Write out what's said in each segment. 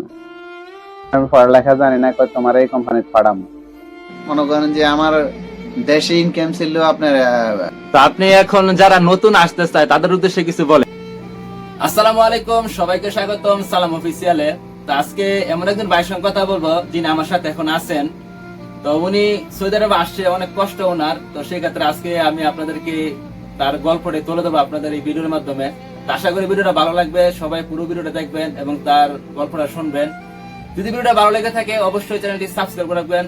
না আমি পড়ালেখা জানি না কই তোমার এই কোম্পানিতে পাঠাম মনে করেন যে আমার দেশে ইনকাম ছিল আপনার তো আপনি এখন যারা নতুন আসতে চায় তাদের উদ্দেশ্যে কিছু বলেন। আসসালামু আলাইকুম সবাইকে স্বাগতম সালাম অফিসিয়ালে তো আজকে এমন একজন ভাইয়ের সঙ্গে কথা বলব যিনি আমার সাথে এখন আছেন। তো উনি সৌদি আরবে আসছে অনেক কষ্ট ওনার। তো সেই ক্ষেত্রে আজকে আমি আপনাদেরকে তার গল্পটি তুলে দেবো আপনাদের এই ভিডিওর মাধ্যমে। আশা করি ভিডিওটা ভালো লাগবে সবাই পুরো ভিডিওটা দেখবেন এবং তার গল্পটা শুনবেন। যদি ভিডিওটা ভালো লেগে থাকে অবশ্যই চ্যানেলটি সাবস্ক্রাইব করে রাখবেন।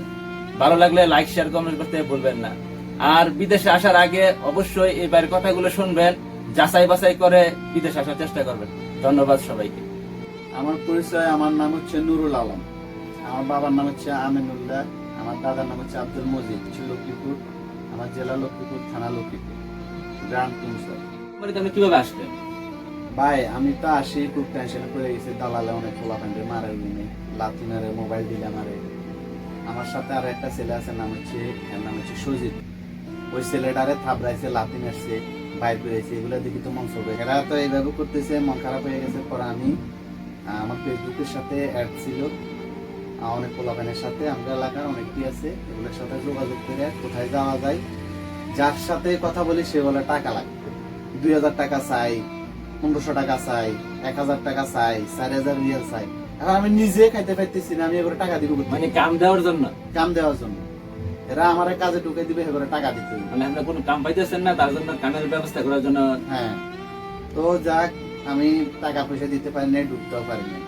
ভালো লাগলে লাইক শেয়ার কমেন্ট করতে ভুলবেন না। আর বিদেশে আসার আগে অবশ্যই এই বাইরের কথাগুলো শুনবেন যাচাই বাছাই করে বিদেশে আসার চেষ্টা করবেন। ধন্যবাদ সবাইকে। আমার পরিচয় আমার নাম হচ্ছে নুরুল আলম। আমার বাবার নাম হচ্ছে আমিনুল্লাহ আমার দাদার নাম হচ্ছে আব্দুল মজিদ লক্ষ্মীপুর আমার জেলা লক্ষ্মীপুর থানা লক্ষ্মীপুর গ্রাম তুমসর মানে আপনি কীভাবে আসলেন ভাই, আমি তো আসি, খুব টেনশনে করে গেছি। দালালে অনেক খোলা প্যান্টে মারে উনি। লাথি মারে মোবাইল দিলে মারে। আমার সাথে আর একটা ছেলে আছে, নাম হচ্ছে নাম হচ্ছে সুজিত। ওই ছেলেটারে থাবড়াইছে লাথি মারছে বাইর করেছে। এগুলো দেখি তো মন সবে এরা তো এইভাবে করতেছে, মন খারাপ হয়ে গেছে পরে আমি আমার ফেসবুকের সাথে অ্যাড ছিল। অনেক পোলাপানের সাথে, আমরা এলাকার অনেকটি আছে, এগুলোর সাথে যোগাযোগ করে কোথায় যাওয়া যায়। যার সাথে কথা বলি, সে বলে টাকা লাগবে। দুই হাজার টাকা চাই। পনেরোশো টাকা চাই এক হাজার টাকা চাই চার হাজার রিয়াল চাই। এখন আমি নিজে খাইতে পাইতেছি না আমি এবারে টাকা দিব মানে কাম দেওয়ার জন্য? কাম দেওয়ার জন্য। এরা আমার কাজে ঢুকে দিবে এবারে টাকা দিতে মানে আপনার কোনো কাম পাইতেছেন না তার জন্য কামের ব্যবস্থা করার জন্য? হ্যাঁ। তো যাক আমি টাকা পয়সা দিতে পারি নাই ঢুকতেও পারি নাই।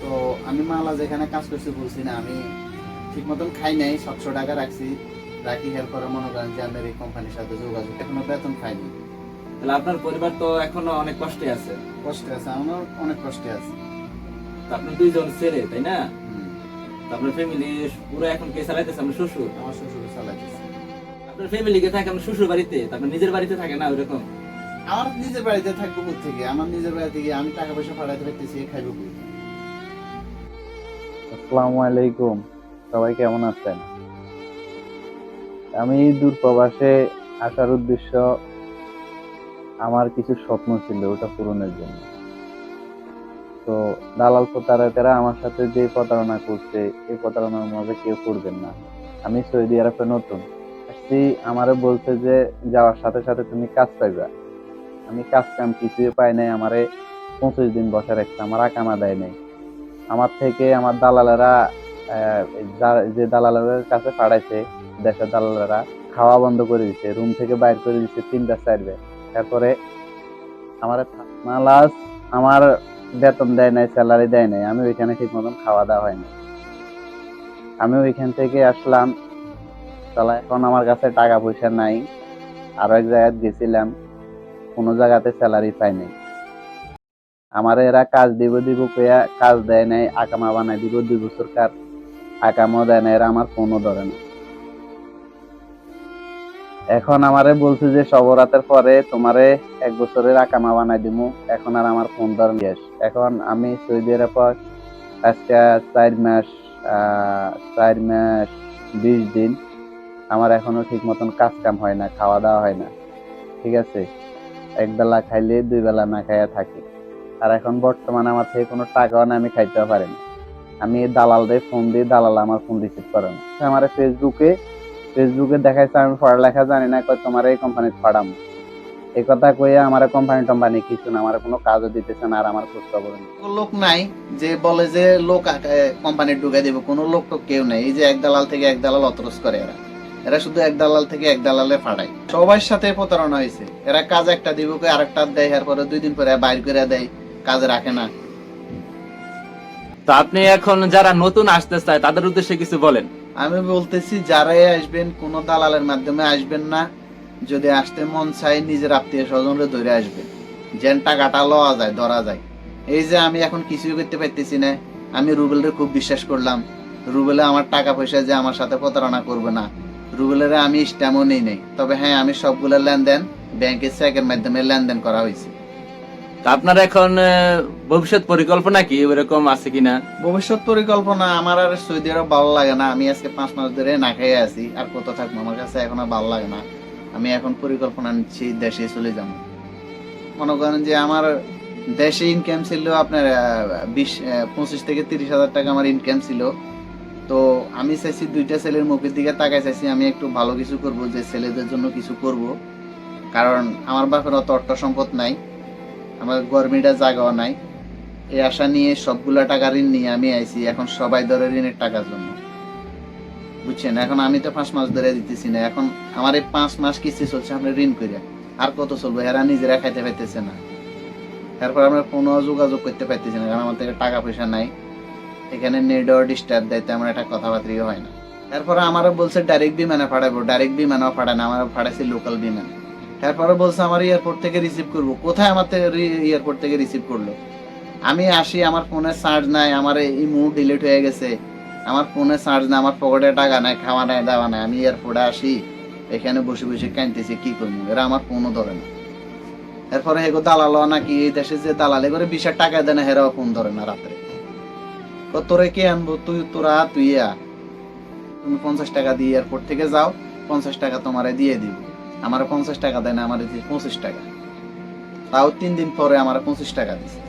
তো আমি মালা যেখানে কাজ করছি বলছি না আমি ঠিক মতন খাই নাই সাতশো টাকা রাখছি। রাখি হের পরে মনে করেন যে আমার এই কোম্পানির সাথে যোগাযোগ এখনও বেতন খাইনি। তাহলে আপনার পরিবার তো এখনও অনেক কষ্টে আছে। কষ্টে আছে আমার অনেক কষ্টে আছে। তো আপনার দুইজন ছেলে তাই না? আপনার ফ্যামিলি পুরো এখন কে চালাইতেছে? আপনার শ্বশুর? আমার শ্বশুর চালাইতেছে। আপনার ফ্যামিলি কে থাকে আপনার শ্বশুর বাড়িতে? আপনার নিজের বাড়িতে থাকে না ওইরকম? আমার নিজের বাড়িতে থাকব থেকে আমার নিজের বাড়ি থেকে আমি টাকা পয়সা পাঠাইতে পারতেছি খাইবো কই? আসসালামু আলাইকুম। সবাই কেমন আছেন? আমি দূর প্রবাসে আসার উদ্দেশ্য আমার কিছু স্বপ্ন ছিল, ওটা পূরণের জন্য। তো দালাল প্রতারকেরা আমার সাথে যে প্রতারণা করছে, এই প্রতারণার মধ্যে কেউ করবেন না। আমি সৌদি আরবে নতুন। আসছি, আমারে বলছে যে, যাওয়ার সাথে সাথে তুমি কাজ পাইবা। আমি কাজ কাম কিছুই পাই নাই, আমারে পঁচিশ দিন বসে রাখছে, আমার আকামা দেয় নাই। আমার থেকে আমার দালালেরা যা- দালালের কাছে পাঠাইছে, দেশের দালালেরা, খাওয়া বন্ধ করে দিছে, রুম থেকে বাইর করে দিছে তিনটা চারবে। তারপরে আমার মালাস আমার বেতন দেয় নাই স্যালারি দেয় নাই, আমি ওইখানে ঠিক মতন খাওয়া দাওয়া হয়নি। আমি ওইখান থেকে আসলাম, তাহলে এখন আমার কাছে টাকা পয়সা নাই, আরও এক জায়গায় গেছিলাম, কোনো জায়গাতে স্যালারি পাই নাই। আমার এরা কাজ দিব দিব কইয়া কাজ দেয় নাই, আকামা বানাই দিব দুই বছর কার, আকামও দেয় না এরা আমার ফোনও ধরে না। এখন আমারে বলছে যে সবরাতের পরে তোমারে এক বছরের আকামা বানাই দিমু। এখন আর আমার ফোন ধরে নিয়ে এখন আমি সৌদি আরব আজকে চার মাস চার মাস বিশ দিন আমার এখনও ঠিক মতন কাজ কাম হয় না, খাওয়া দাওয়া হয় না। ঠিক আছে? এক বেলা খাইলে দুই বেলা না খাইয়া থাকি। আর এখন বর্তমানে আমার থেকে কোনো টাকাও না, আমি খাইতেও পারি না। আমি দিয়ে ফোন দিয়ে দালাল আমার ফোন রিসিভ করে না। আমার ফেসবুকে ফেসবুকে দেখাইছে আমি পড়ালেখা জানি না কই তোমার এই কোম্পানিতে পাঠাম। এই কথা কইয়া আমার কোম্পানি টম্পানি কিছু না আমার কোনো কাজও দিতেছে না আর আমার খোঁজ খবর নেই। কোনো লোক নাই যে বলে যে লোক কোম্পানি ঢুকে দিব কোনো লোক তো কেউ নাই। এই যে এক দালাল থেকে এক দালাল অতরস করে এরা। এরা শুধু এক দালাল থেকে এক দালালে ফাটায়। সবার সাথে প্রতারণা হয়েছে এরা কাজ একটা দিব কই আরেকটা দেয় এর পরে দুই দিন পরে বাইর করে দেয় কাজ রাখে না। তো আপনি এখন যারা নতুন আসতে চায় তাদের উদ্দেশ্যে কিছু বলেন। আমি বলতেছি, যারাই আসবেন, কোন দালালের মাধ্যমে আসবেন না। যদি আসতে মন চাই নিজের আত্মীয় স্বজনরে ধরে আসবেন। যেন টাকাটা লওয়া যায়, ধরা যায়। এই যে আমি এখন কিছুই করতে পারতেছি না। আমি রুবেলরে খুব বিশ্বাস করলাম। রুবেলে আমার টাকা পয়সা যে আমার সাথে প্রতারণা করবে না। রুবেলের আমি স্ট্যামও নেই নেই। তবে হ্যাঁ আমি সবগুলো লেনদেন ব্যাংকের চেকের মাধ্যমে লেনদেন করা হয়েছে। আপনার এখন ভবিষ্যৎ পরিকল্পনা কি? ওরকম আছে কিনা? ভবিষ্যৎ পরিকল্পনা আমার আর সৌদি আরব ভালো লাগে না। আমি আজকে পাঁচ মাস ধরে না খেয়ে আছি। আর কত থাকব? আমার কাছে এখন আর ভালো লাগে না। আমি এখন পরিকল্পনা নিচ্ছি দেশে চলে যাব। মনে করেন যে আমার দেশে ইনকাম ছিল আপনার বিশ পঁচিশ থেকে তিরিশ হাজার টাকা আমার ইনকাম ছিল। তো আমি চাইছি দুইটা ছেলের মুখের দিকে তাকাই চাইছি, আমি একটু ভালো কিছু করব, যে ছেলেদের জন্য কিছু করব। কারণ আমার বাপের অত অর্থ সম্পদ নাই। আমার গরমিটা জায়গাও নাই। এই আশা নিয়ে সবগুলা টাকা ঋণ নিয়ে আমি আইছি, এখন সবাই ধরে ঋণের টাকার জন্য। বুঝছেন? এখন আমি তো পাঁচ মাস ধরে দিতেছি না, এখন আমার এই পাঁচ মাস কিস্তি চলছে, আমরা ঋণ করে আর কত চলবো? এরা নিজেরা খাইতে পাইতেছে না। তারপর আমরা কোনো যোগাযোগ করতে পারতেছি না, কারণ আমার থেকে টাকা পয়সা নাই। এখানে নেটওয়ার্ক ডিস্টার্ব দেয় তেমন একটা কথাবার্তাই হয় না। তারপরে আমারও বলছে ডাইরেক্ট বিমানে ফাটাবো ডাইরেক্ট বিমানেও ফাটায় না আমার ফাটাইছে লোকাল বিমান। তারপরে বলছে, আমার এয়ারপোর্ট থেকে রিসিভ করব। কোথায় আমার এয়ারপোর্ট থেকে রিসিভ করল? আমি আসি, আমার ফোনে চার্জ নাই, আমার এই ইমো ডিলিট হয়ে গেছে। আমার ফোনে চার্জ নাই, আমার পকেটে টাকা নাই, খাওয়া নাই, দাওয়া নাই। আমি এয়ারপোর্টে আসি, এখানে বসে বসে কাঁদতেছি, কি করব? এরা আমার ফোনও ধরে না। এরপরে হেগো দালাল নাকি এই দেশে যে দালাল করে বিশ টাকা দেয় না, হেরাও ফোন ধরে না রাত্রে। তোরে কে আনব? তুই, তোরা, তুই আ তুমি পঞ্চাশ টাকা দিয়ে এয়ারপোর্ট থেকে যাও, পঞ্চাশ টাকা তোমারে দিয়ে দিব। আমার পঞ্চাশ টাকা দেয় না, আমার পঁচিশ টাকা। তাও তিন দিন পরে আমার পঁচিশ টাকা দিচ্ছে